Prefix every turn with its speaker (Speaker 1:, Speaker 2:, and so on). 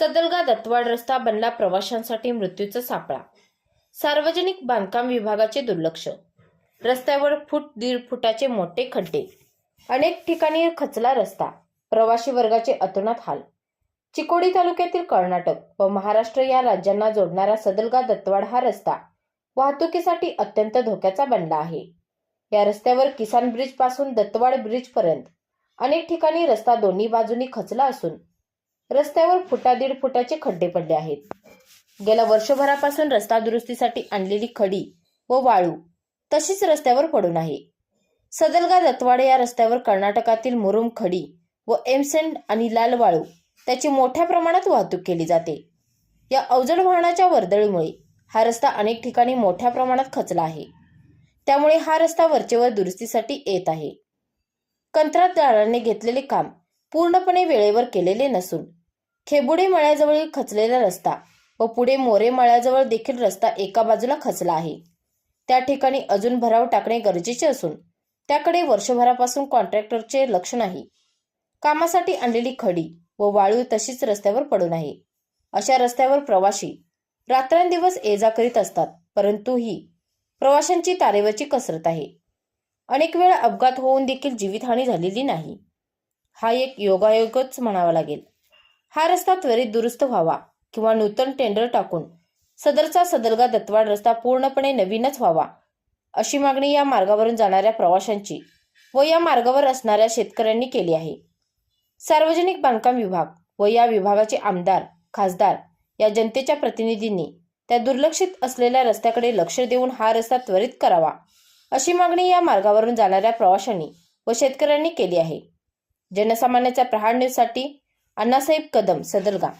Speaker 1: सदलगा दत्तवाड रस्ता बनला प्रवाशांसाठी मृत्यूचा सापळा. सार्वजनिक बांधकाम विभागाचे दुर्लक्ष. रस्त्यावर फूट दीड फुटाचे मोठे खड्डे. अनेक ठिकाणी खचला रस्ता. प्रवासी वर्गाचे अतोनात हाल. चिकोडी तालुक्यातील कर्नाटक व महाराष्ट्र या राज्यांना जोडणारा सदलगा दत्तवाड हा रस्ता वाहतुकीसाठी अत्यंत धोक्याचा बनला आहे. या रस्त्यावर किसान ब्रिजपासून दत्तवाड ब्रिज पर्यंत अनेक ठिकाणी रस्ता दोन्ही बाजूनी खचला असून रस्त्यावर फुटा दीड फुटाचे खड्डे पडले आहेत. गेल्या वर्षभरापासून रस्ता दुरुस्तीसाठी आणलेली खडी व वाळू तशीच रस्त्यावर पडून आहे. सदलगा दत्वाडे या रस्त्यावर कर्नाटकातील मुरुम खडी व एमसेंड आणि लाल वाळू त्याची मोठ्या प्रमाणात वाहतूक केली जाते. या अवजड वाहनाच्या वर्दळीमुळे हा रस्ता अनेक ठिकाणी मोठ्या प्रमाणात खचला आहे. त्यामुळे हा रस्ता वरचेवर दुरुस्तीसाठी येत आहे. कंत्राटदाराने घेतलेले काम पूर्णपणे वेळेवर केलेले नसून खेबुडे मळ्याजवळील खचलेला रस्ता व पुढे मोरे मळ्याजवळ देखील रस्ता एका बाजूला खचला आहे. त्या ठिकाणी अजून भराव टाकणे गरजेचे असून त्याकडे वर्षभरापासून कॉन्ट्रॅक्टरचे लक्ष नाही. कामासाठी आणलेली खडी व वाळू तशीच रस्त्यावर पडून आहे. अशा रस्त्यावर प्रवाशी रात्रंदिवस ये जा करीत असतात परंतु ही प्रवाशांची तारेवरची कसरत आहे. अनेक वेळा अपघात होऊन देखील जीवितहानी झालेली नाही. हा एक योगायोगच म्हणावा लागेल. हा रस्ता त्वरित दुरुस्त व्हावा किंवा नूतन टेंडर टाकून सदरचा सदलगा दत्तवाड रस्ता पूर्णपणे नवीनच व्हावा अशी मागणी या मार्गावरून जाणाऱ्या प्रवाशांची व या मार्गावर असणाऱ्या शेतकऱ्यांनी केली आहे. सार्वजनिक बांधकाम विभाग व या विभागाचे आमदार खासदार या जनतेच्या प्रतिनिधींनी त्या दुर्लक्षित असलेल्या रस्त्याकडे लक्ष देऊन हा रस्ता त्वरित करावा अशी मागणी या मार्गावरून जाणाऱ्या प्रवाशांनी व शेतकऱ्यांनी केली आहे. जनसामान्याच्या प्रहार न्यूजसाठी अण्णासाहेब कदम सदरगा